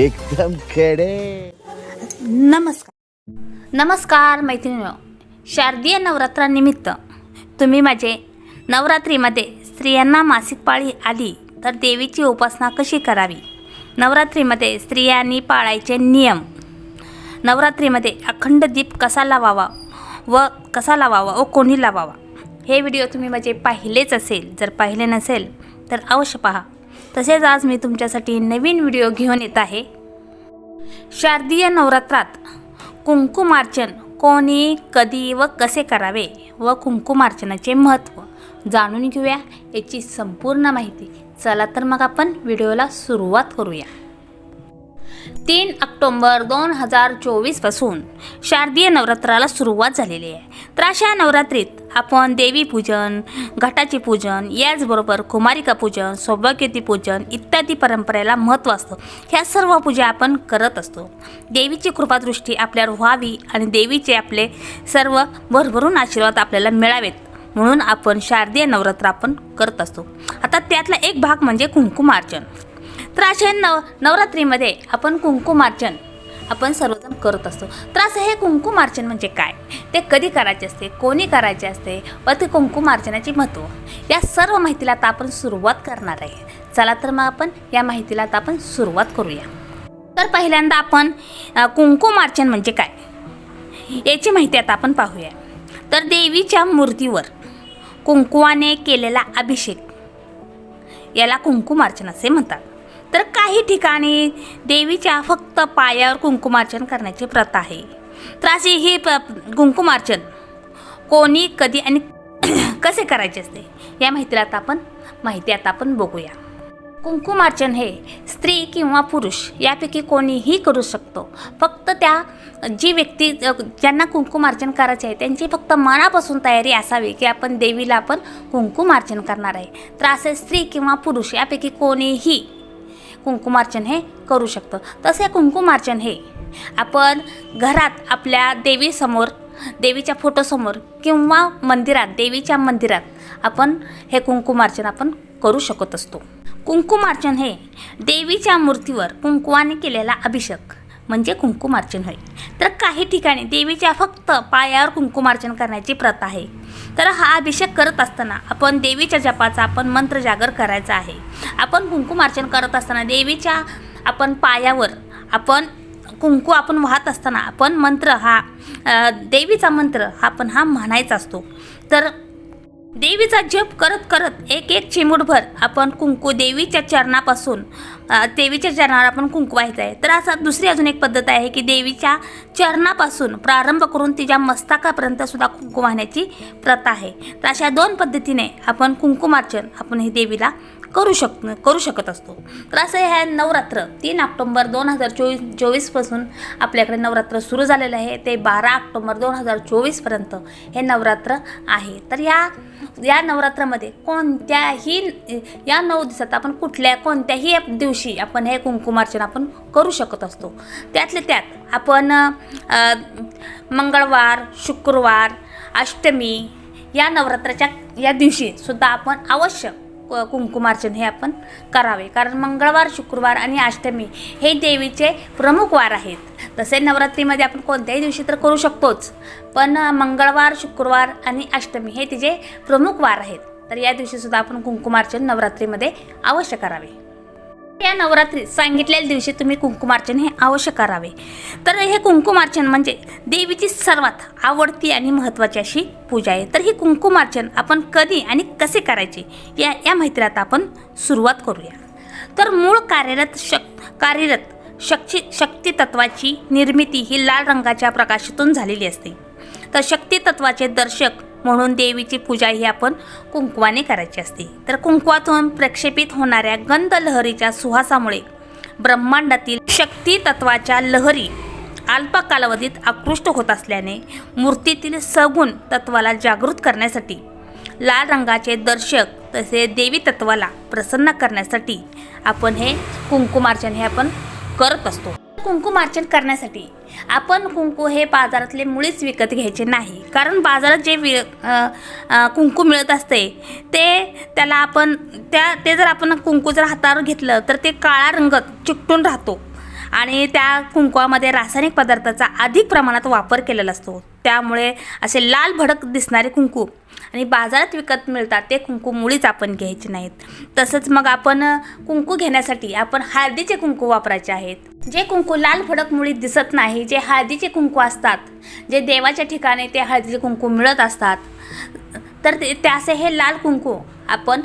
एकदम खडे. नमस्कार. नमस्कार मैत्रिणी शारदीय नवरात्रानिमित्त तुम्ही माझे नवरात्रीमध्ये स्त्रियांना मासिक पाळी आली तर देवीची उपासना कशी करावी? नवरात्रीमध्ये स्त्रियांनी पाळायचे नियम. नवरात्रीमध्ये अखंड दीप कसा लावावा व कसा लावावा व कोणी लावावा? हे व्हिडिओ तुम्ही माझे पाहिलेच असेल. जर पाहिले नसेल तर अवश्य पहा. तसेच आज मी तुमच्यासाठी नवीन व्हिडिओ घेऊन येत आहे. शारदीय नवरात्रात कुंकुमार्चन कोणी कधी व कसे करावे व कुंकुमार्चनाचे महत्त्व जाणून घेऊया. याची संपूर्ण माहिती चला तर मग आपण व्हिडिओला सुरुवात करूया. तीन ऑक्टोंबर दोन हजार चोवीसपासून शारदीय नवरात्राला सुरुवात झालेली आहे. तर अशा नवरात्रीत आपण देवी पूजन घटाचे पूजन याचबरोबर कुमारिका पूजन सौभाग्यती पूजन इत्यादी परंपरेला महत्त्व असतं. ह्या सर्व पूजा आपण करत असतो. देवीची कृपादृष्टी आपल्यावर व्हावी आणि देवीचे आपले सर्व भरभरून आशीर्वाद आपल्याला मिळावेत म्हणून आपण शारदीय नवरात्र आपण करत असतो. आता त्यातला एक भाग म्हणजे कुंकुमार्चन. तर अशा नव नवरात्रीमध्ये आपण कुंकुमार्चन आपण सर्वजण करत असतो. तर असं हे कुंकुमार्चन म्हणजे काय? ते कधी करायचे असते? कोणी करायचे असते? व ते कुंकुमार्चनाचे महत्त्व? या सर्व माहितीला आता आपण सुरुवात करणार आहे. चला तर मग आपण या माहितीला आता आपण सुरुवात करूया. तर पहिल्यांदा आपण कुंकुमार्चन म्हणजे काय? याची माहिती आता आपण पाहूया. तर देवीच्या मूर्तीवर कुंकुवाने केलेला अभिषेक याला कुंकुमार्चन असे म्हणतात. तर काही ठिकाणी देवीच्या फक्त पायावर कुंकुमार्चन करण्याची प्रथा आहे. तर अशी ही प कुंकुमार्चन कोणी कधी आणि कसे करायचे असते या माहितीला आता आपण माहिती आता आपण बघूया. कुंकुमार्चन हे स्त्री किंवा पुरुष यापैकी कोणीही करू शकतो. फक्त त्या जी व्यक्ती ज्यांना कुंकुमार्चन करायचे आहे त्यांची फक्त मनापासून तयारी असावी की आपण देवीला आपण कुंकुमार्चन करणार आहे. तर असे स्त्री किंवा पुरुष यापैकी कोणीही कुंकुमार्चन हे करू शकतं. तसे कुंकुमार्चन हे आपण घरात आपल्या देवीसमोर देवीच्या फोटोसमोर किंवा मंदिरात देवीच्या मंदिरात आपण हे कुंकुमार्चन आपण करू शकत असतो. कुंकुमार्चन हे देवीच्या मूर्तीवर कुंकुवाने केलेला अभिषेक म्हणजे कुंकुमार्चन होय. तर काही ठिकाणी देवीच्या फक्त पायावर कुंकुमार्चन करण्याची प्रथा आहे. तर हा अभिषेक करत असताना आपण देवीच्या जपाचा आपण मंत्र जागर करायचा आहे. आपण कुंकुमार्चन करत असताना देवीच्या आपण पायावर आपण कुंकू आपण वाहत असताना आपण मंत्र हा देवीचा मंत्र हा आपण हा म्हणायचा असतो. तर देवीचा जप करत करत एक एक चिमूटभर आपण कुंकू देवीच्या चरणापासून देवीच्या चरणावर आपण कुंकू व्हायचं आहे तर असा दुसरी अजून एक पद्धत आहे की देवीच्या चरणापासून प्रारंभ करून तिच्या मस्तकापर्यंत सुद्धा कुंकू वाहण्याची प्रथा आहे. तर अशा दोन पद्धतीने आपण कुंकुमार्चन आपण हे देवीला करू शक करू शकत असतो. तर असं ह्या नवरात्र. तीन ऑक्टोंबर दोन हजार चोवीस चोवीसपासून आपल्याकडे नवरात्र सुरू झालेलं आहे. ते बारा ऑक्टोंबर दोन हजार चोवीसपर्यंत हे नवरात्र आहे. तर या या नवरात्रामध्ये कोणत्याही या नऊ दिवसात आपण कुठल्या कोणत्याही दिवशी आपण हे कुंकुमार्चन आपण करू शकत असतो. त्यातले त्यात आपण मंगळवार शुक्रवार अष्टमी या नवरात्राच्या या दिवशी सुद्धा आपण अवश्य कुंकुमार्चन हे आपण करावे. कारण मंगळवार शुक्रवार आणि अष्टमी हे देवीचे प्रमुख वार आहेत. तसे नवरात्रीमध्ये आपण कोणत्याही दिवशी तर करू शकतोच. पण मंगळवार शुक्रवार आणि अष्टमी हे तिचे प्रमुख वार आहेत. तर या दिवशीसुद्धा आपण कुंकुमार्चन नवरात्रीमध्ये अवश्य करावे. या नवरात्रीत सांगितलेल्या दिवशी तुम्ही कुंकुमार्चन हे अवश्य करावे. तर हे कुंकुमार्चन म्हणजे देवीची सर्वात आवडती आणि महत्त्वाची अशी पूजा आहे. तर ही कुंकुमार्चन आपण कधी आणि कसे करायचे या या माहितीला आता आपण सुरुवात करूया. तर मूळ कार्यरत शक कार्यरत शक्ती शक्ती तत्वाची निर्मिती ही लाल रंगाच्या प्रकाशातून झालेली असते. तर शक्ती तत्वाचे दर्शक म्हणून देवीची पूजा ही आपण कुंकवाने करायची असते. तर कुंकवातून प्रक्षेपित होणाऱ्या गंध लहरीच्या सुहासामुळे ब्रह्मांडातील शक्ती तत्वाच्या लहरी अल्प कालावधीत आकृष्ट होत असल्याने मूर्तीतील सगुण तत्वाला जागृत करण्यासाठी लाल रंगाचे दर्शक तसे देवी तत्वाला प्रसन्न करण्यासाठी आपण हे कुंकुमार्चन हे आपण करत असतो. कुंकुमार्चन करण्यासाठी आपण कुंकू हे बाजारातले मुळीच विकत घ्यायचे नाही. कारण बाजारात जे वि कुंकू मिळत असते ते त्याला आपण त्या ते जर आपण कुंकू जर हातावर घेतलं तर ते काळा रंग चिकटून राहतो. आणि त्या कुंकवामध्ये रासायनिक पदार्थाचा अधिक प्रमाणात वापर केलेला असतो. त्यामुळे असे लाल भडक दिसणारे कुंकू आणि बाजारात विकत मिळतात ते कुंकू मुळीच आपण घ्यायचे नाहीत. तसंच मग आपण कुंकू घेण्यासाठी आपण हळदीचे कुंकू वापरायचे आहेत. जे कुंकू लाल भडक मुळी दिसत नाही जे हळदीचे कुंकू असतात जे देवाच्या ठिकाणी ते हळदीचे कुंकू मिळत असतात तर ते ते असे हे लाल कुंकू आपण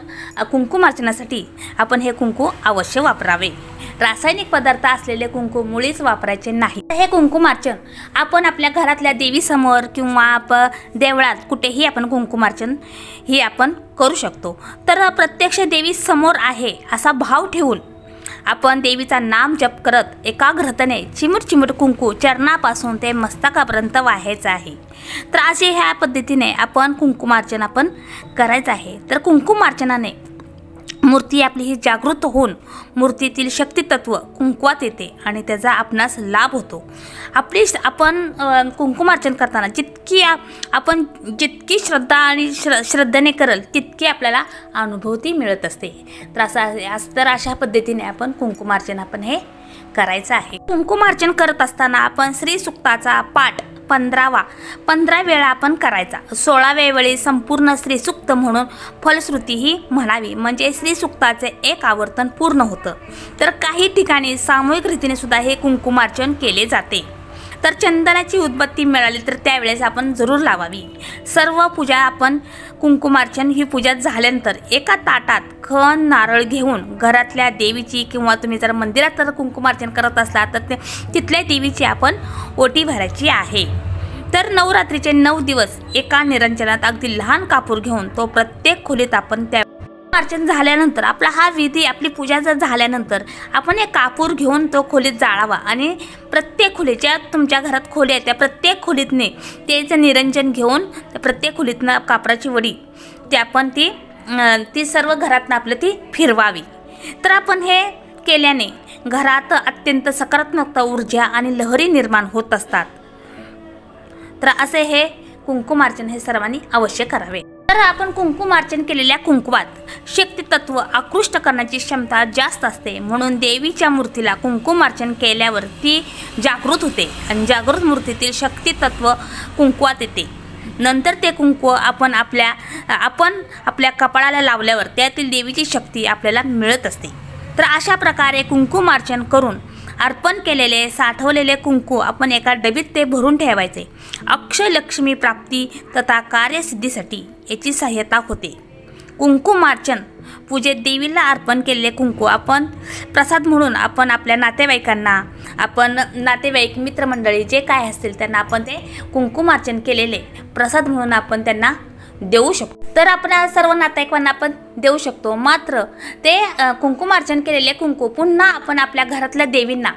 कुंकुमार्चनासाठी आपण हे कुंकू अवश्य वापरावे. रासायनिक पदार्थ असलेले कुंकू मुळीच वापरायचे नाही. हे कुंकुमार्चन आपण आपल्या घरातल्या देवीसमोर किंवा आप देवळात कुठेही आपण कुंकुमार्चन ही आपण करू शकतो. तर प्रत्यक्ष देवी समोर आहे असा भाव ठेवून आपण देवीचा नाम जप करत एकाग्रतेने चिमूट चिमूट कुंकू चरणापासून ते मस्तकापर्यंत व्हायचं आहे. तर असे ह्या पद्धतीने आपण कुंकुमार्चन आपण करायचं आहे. तर कुंकुमार्चनाने मूर्ती आपली ही जागृत होऊन मूर्तीतील शक्तितत्व कुंकवात येते आणि त्याचा आपणास लाभ होतो. आपली श- आपण कुंकुमार्चन करताना जितकी आपण जितकी श्रद्धा आणि श्र श्रद्धेने करल तितकी आपल्याला अनुभूती मिळत असते. तर असा तर अशा पद्धतीने आपण कुंकुमार्चन आपण हे करायचं आहे. कुंकुमार्चन करत असताना आपण श्री सुक्ताचा पाठ पंधरावा. पंधरा वेळा आपण करायचा. सोळाव्या वेळी संपूर्ण श्रीसूक्त म्हणून फलश्रुती ही म्हणावी. म्हणजे श्रीसूक्ताचे एक आवर्तन पूर्ण होतं. तर काही ठिकाणी सामूहिक रीतीने सुद्धा हे कुंकुमार्चन केले जाते. तर चंदनाची उदबत्ती मिळाली तर त्यावेळेस आपण जरूर लावावी. सर्व पूजा आपण कुंकुमार्चन ही पूजा झाल्यानंतर एका ताटात खण नारळ घेऊन घरातल्या देवीची किंवा तुम्ही जर मंदिरात जर कुंकुमार्चन करत असला तर ते तिथल्या देवीची आपण ओटी भरायची आहे. तर नवरात्रीचे नऊ दिवस एका निरंजनात अगदी लहान कापूर घेऊन तो प्रत्येक खोलीत आपण त्या अर्चन झाल्यानंतर आपला हा विधी आपली पूजा जर झाल्यानंतर आपण एक कापूर घेऊन तो खोलीत जाळावा आणि प्रत्येक खोलीच्या ज्या तुमच्या घरात खोली आहेत त्या प्रत्येक खोलीतने त्याचं निरंजन घेऊन त्या प्रत्येक खोलीतनं कापराची वडी ते आपण ती ती सर्व घरातनं आपलं ती फिरवावी. तर आपण हे केल्याने घरात अत्यंत सकारात्मकता ऊर्जा आणि लहरी निर्माण होत असतात. तर असे हे कुंकुमार्चन हे सर्वांनी अवश्य करावे. तर आपण कुंकुमार्चन केलेल्या कुंकुवात शक्ती तत्व आकृष्ट करण्याची क्षमता जास्त असते. म्हणून देवीच्या मूर्तीला कुंकुमार्चन केल्यावर ती जागृत होते आणि जागृत मूर्तीतील शक्ती तत्व कुंकुवात येते. नंतर ते कुंकू आपण आपल्या आपण आपल्या कपाळाला लावल्यावर त्यातील देवीची शक्ती आपल्याला मिळत असते. तर अशा प्रकारे कुंकुमार्चन करून अर्पण केलेले साठवलेले कुंकू आपण एका डबीत ते भरून ठेवायचे. अक्षय लक्ष्मी प्राप्ती तथा कार्यसिद्धीसाठी याची सहाय्यता होते. कुंकुमार्चन पूजेत देवीला अर्पण केलेले कुंकू आपण प्रसाद म्हणून आपण आपल्या नातेवाईकांना आपण नातेवाईक मित्रमंडळी जे काय असतील त्यांना आपण ते कुंकुमार्चन केलेले प्रसाद म्हणून आपण त्यांना देऊ शकतो. तर आपण सर्व नातेवाईकांना आपण देऊ शकतो. मात्र ते अ, कुंकुमार्चन केलेले कुंकू पुन्हा आपण आपल्या घरातल्या देवींना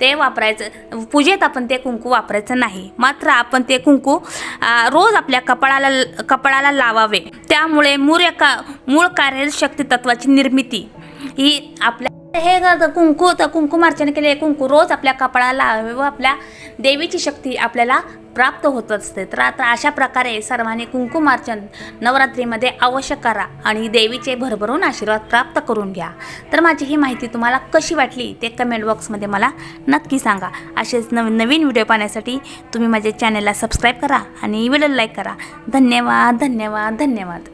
ते वापरायचं पूजेत आपण ते कुंकू वापरायचं नाही. मात्र आपण ते कुंकू रोज आपल्या कपाळाला कपाळाला लावावे. त्यामुळे मूळ का मूळ कार्यशक्ती तत्वाची निर्मिती ही आपल्या हे कुंकू तर कुंकुमार्चन केलेले कुंकू रोज आपल्या कपाळाला लावावे व आपल्या देवीची शक्ती आपल्याला प्राप्त होत असते. तर आता अशा प्रकारे सर्वांनी कुंकुमार्चन नवरात्रीमध्ये अवश्य करा आणि देवीचे भरभरून आशीर्वाद प्राप्त करून घ्या. तर माझी ही माहिती तुम्हाला कशी वाटली ते कमेंट बॉक्समध्ये मला नक्की सांगा. असेच नवीन नवीन व्हिडिओ पाहण्यासाठी तुम्ही माझ्या चॅनलला सबस्क्राईब करा आणि व्हिडिओ लाईक करा. धन्यवाद धन्यवाद धन्यवाद.